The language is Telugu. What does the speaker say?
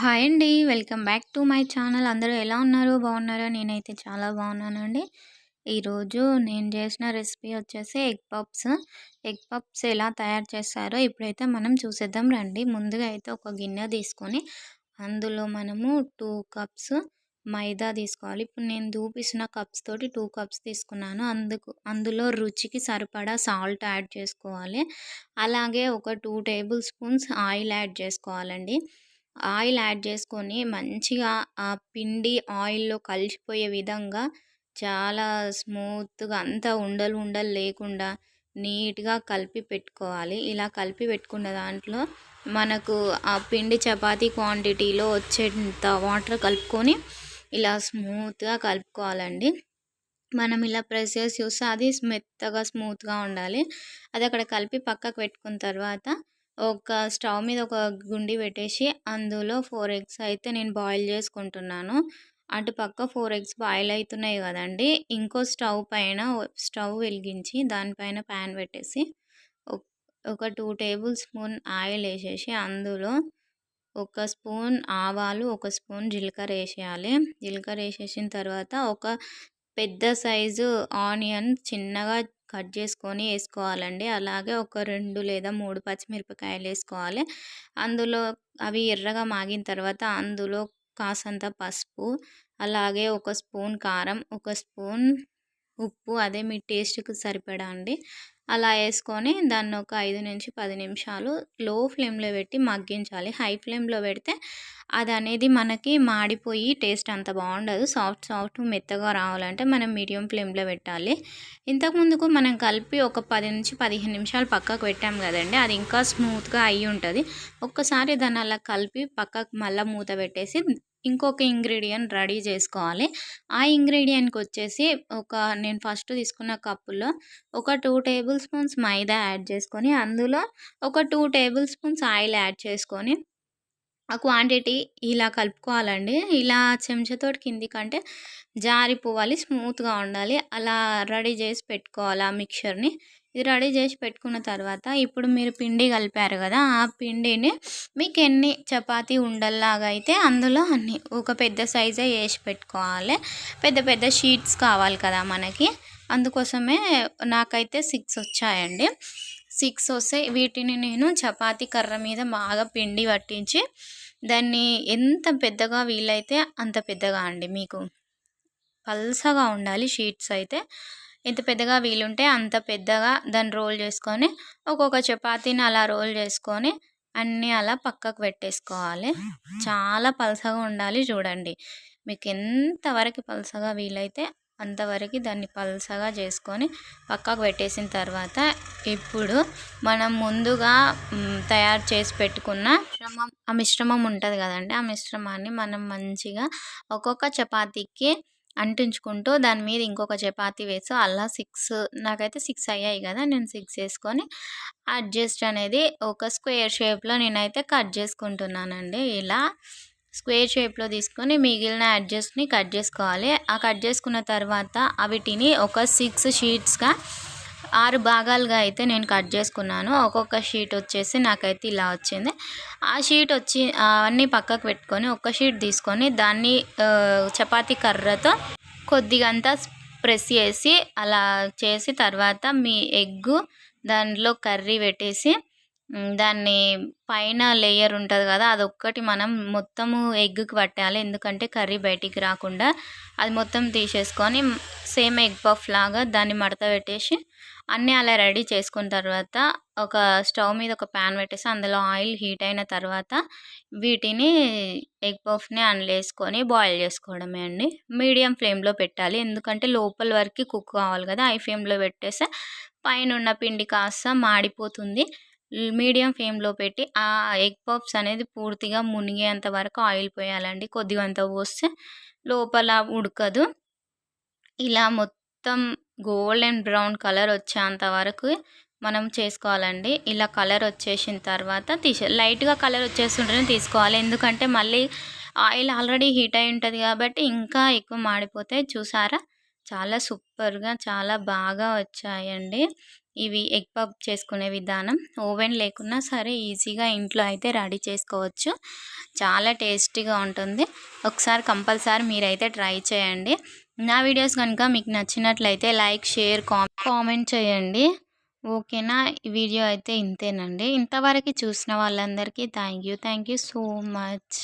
హాయ్ అండి. Welcome back to my channel. అందరూ ఎలా ఉన్నారు? బాగున్నారా? నేనైతే చాలా బాగున్నానండి. ఈరోజు నేను చేసిన రెసిపీ వచ్చేసి ఎగ్ పప్స్. ఎగ్ పప్స్ ఎలా తయారు చేస్తారో ఇప్పుడైతే మనం చూసేద్దాం రండి. ముందుగా అయితే ఒక గిన్నె తీసుకొని అందులో మనము టూ కప్స్ మైదా తీసుకోవాలి. ఇప్పుడు నేను దూపిస్తున్న కప్స్ తోటి టూ కప్స్ తీసుకున్నాను. అందుకు అందులో రుచికి సరిపడా సాల్ట్ యాడ్ చేసుకోవాలి. అలాగే ఒక two tablespoons oil add చేసుకోవాలండి. ఆయిల్ యాడ్ చేసుకొని మంచిగా ఆ పిండి ఆయిల్‌లో కలిసిపోయే విధంగా చాలా స్మూత్‌గా అంతా ఉండలు ఉండలు లేకుండా నీట్‌గా కలిపి పెట్టుకోవాలి. ఇలా కలిపి పెట్టుకున్న దాంట్లో మనకు ఆ పిండి చపాతీ క్వాంటిటీలో వచ్చేంత వాటర్ కలుపుకొని ఇలా స్మూత్‌గా కలుపుకోవాలండి. మనం ఇలా ప్రెస్ చేసి చూస్తే అది మెత్తగా స్మూత్‌గా ఉండాలి. అది అక్కడ కలిపి పక్కకు పెట్టుకున్న తర్వాత ఒక స్టవ్ మీద ఒక గుండి పెట్టేసి అందులో ఫోర్ ఎగ్స్ అయితే నేను బాయిల్ చేసుకుంటున్నాను. అటు పక్క ఫోర్ ఎగ్స్ బాయిల్ అవుతున్నాయి కదండీ! ఇంకో స్టవ్ పైన స్టవ్ వెలిగించి దానిపైన ప్యాన్ పెట్టేసి ఒక టూ టేబుల్ స్పూన్ ఆయిల్ వేసేసి అందులో ఒక స్పూన్ ఆవాలు, ఒక స్పూన్ జీలకర్ర వేసేయాలి జీలకర్ర వేసేసిన తర్వాత ఒక పెద్ద సైజు ఆనియన్ చిన్నగా కట్ చేసుకొని వేసుకోవాలండి అలాగే ఒక రెండు లేదా మూడు పచ్చిమిరపకాయలు వేసుకోవాలి అందులో అవి ఎర్రగా మాగిన తర్వాత అందులో కాసంత పసుపు, అలాగే ఒక స్పూన్ కారం, ఒక స్పూన్ ఉప్పు అదే మీ టేస్ట్‌కి సరిపడా అండి. అలా వేసుకొని దాన్ని ఒక 5-10 నిమిషాలు లో ఫ్లేమ్‌లో పెట్టి మగ్గించాలి. హై ఫ్లేమ్‌లో పెడితే అది అనేది మనకి మాడిపోయి టేస్ట్ అంత బాగుండదు. సాఫ్ట్ సాఫ్ట్ మెత్తగా రావాలంటే మనం మీడియం ఫ్లేమ్‌లో పెట్టాలి. ఇంతకుముందుకు మనం కలిపి ఒక 10-15 నిమిషాలు పక్కకు పెట్టాం కదండి అది ఇంకా స్మూత్‌గా అయి ఉంటుంది ఒక్కసారి దాన్ని అలా కలిపి పక్కకు మళ్ళా మూత పెట్టేసి ఇంకొక ఇంగ్రీడియంట్ రెడీ చేసుకోవాలి. ఆ ఇంగ్రీడియంట్కి వచ్చేసి ఒక నేను ఫస్ట్ తీసుకున్న కప్పులో ఒక టూ టేబుల్ స్పూన్స్ మైదా యాడ్ చేసుకొని అందులో ఒక two tablespoons oil add చేసుకొని ఆ క్వాంటిటీ ఇలా కలుపుకోవాలండి. ఇలా చెంచాతోటి కిందికంటే జారిపోవాలి. స్మూత్‌గా ఉండాలి. అలా రెడీ చేసి పెట్టుకోవాలి ఆ మిక్చర్‌ని. ఇది రెడీ చేసి పెట్టుకున్న తర్వాత ఇప్పుడు మీరు పిండి కలిపారు కదా! ఆ పిండిని మీకు ఎన్ని చపాతీ ఉండల్లాగా అయితే అందులో అన్ని ఒక పెద్ద సైజే వేసి పెట్టుకోవాలి. పెద్ద పెద్ద షీట్స్ కావాలి కదా మనకి. అందుకోసమే నాకైతే సిక్స్ వచ్చాయండి. సిక్స్ వస్తే వీటిని నేను చపాతీ కర్ర మీద బాగా పిండి పట్టించి దాన్ని ఎంత పెద్దగా వీలైతే అంత పెద్దగా అండి మీకు పల్సగా ఉండాలి షీట్స్ అయితే. ఎంత పెద్దగా వీలుంటే అంత పెద్దగా దాన్ని రోల్ చేసుకొని ఒక్కొక్క చపాతీని అలా రోల్ చేసుకొని అన్నీ అలా పక్కకు పెట్టేసుకోవాలి. చాలా పలసగా ఉండాలి చూడండి. మీకు ఎంతవరకు పలసగా వీలైతే అంతవరకు దాన్ని పల్సగా చేసుకొని పక్కకు పెట్టేసిన తర్వాత ఇప్పుడు మనం ముందుగా తయారు చేసి పెట్టుకున్న మిశ్రమం ఆ మిశ్రమం ఉంటుంది కదండి ఆ మిశ్రమాన్ని మనం మంచిగా ఒక్కొక్క చపాతీకి అంటించుకుంటూ దాని మీద ఇంకొక చపాతీ వేసి అలా సిక్స్ నాకైతే సిక్స్ అయ్యాయి కదా! నేను సిక్స్ వేసుకొని అడ్జస్ట్ అనేది ఒక స్క్వేర్ షేప్‌లో నేనైతే కట్ చేసుకుంటున్నానండి. ఇలా స్క్వేర్ షేప్‌లో తీసుకొని మిగిలిన అడ్జస్ట్‌ని కట్ చేసుకోవాలి. ఆ కట్ చేసుకున్న తర్వాత వీటిని ఒక సిక్స్ షీట్స్‌గా ఆరు భాగాలుగా అయితే నేను కట్ చేసుకున్నాను. ఒక్కొక్క షీట్ వచ్చేసి నాకైతే ఇలా వచ్చింది. ఆ షీట్ వచ్చి అవన్నీ పక్కకు పెట్టుకొని ఒక్క షీట్ తీసుకొని దాన్ని చపాతి చపాతీ కర్రతో కొద్దిగంతా ప్రెస్ చేసి అలా చేసి తర్వాత మీ ఎగ్గు దాంట్లో కర్రీ పెట్టేసి దాన్ని పైన లేయర్ ఉంటుంది కదా! అదొక్కటి మనం మొత్తము ఎగ్‌కి పట్టాలి. ఎందుకంటే కర్రీ బయటికి రాకుండా అది మొత్తం తీసేసుకొని సేమ్ ఎగ్ పఫ్ లాగా దాన్ని మడత పెట్టేసి అన్నీ అలా రెడీ చేసుకున్న తర్వాత ఒక స్టవ్ మీద ఒక ప్యాన్ పెట్టేసి అందులో ఆయిల్ హీట్ అయిన తర్వాత వీటిని ఎగ్ పఫ్‌ని అందులో బాయిల్ చేసుకోవడమే అండి. మీడియం ఫ్లేమ్‌లో పెట్టాలి. ఎందుకంటే లోపల వరకు కుక్ కావాలి కదా! హై ఫ్లేమ్‌లో పెట్టేస్తే పైనున్న పిండి కాస్త మాడిపోతుంది. మీడియం ఫ్లేమ్‌లో పెట్టి ఆ ఎగ్ పఫ్స్ అనేది పూర్తిగా మునిగేంత వరకు ఆయిల్ పోయాలండి. కొద్దిగంత పోస్తే లోపల ఉడకదు. ఇలా మొత్తం గోల్డెన్ బ్రౌన్ కలర్ వచ్చేంత వరకు మనం చేసుకోవాలండి. ఇలా కలర్ వచ్చేసిన తర్వాత తీసే లైట్‌గా కలర్ వచ్చేస్తుంటేనే తీసుకోవాలి. ఎందుకంటే మళ్ళీ ఆయిల్ ఆల్రెడీ హీట్ అయి ఉంటుంది కాబట్టి ఇంకా ఎక్కువ మాడిపోతాయి. చూసారా? చాలా సూపర్‌గా చాలా బాగా వచ్చాయండి. ఇవి ఎగ్ పప్ చేసుకునే విధానం. ఓవెన్ లేకున్నా సరే ఈజీగా ఇంట్లో అయితే రెడీ చేసుకోవచ్చు. చాలా టేస్టీగా ఉంటుంది. ఒకసారి కంపల్సరీ మీరైతే ట్రై చేయండి. నా వీడియోస్ కనుక మీకు నచ్చినట్లయితే లైక్ షేర్ కామెంట్ చేయండి. ఓకేనా? ఈ వీడియో అయితే ఇంతేనండి. ఇంతవరకు చూసిన వాళ్ళందరికీ thank you thank you so much.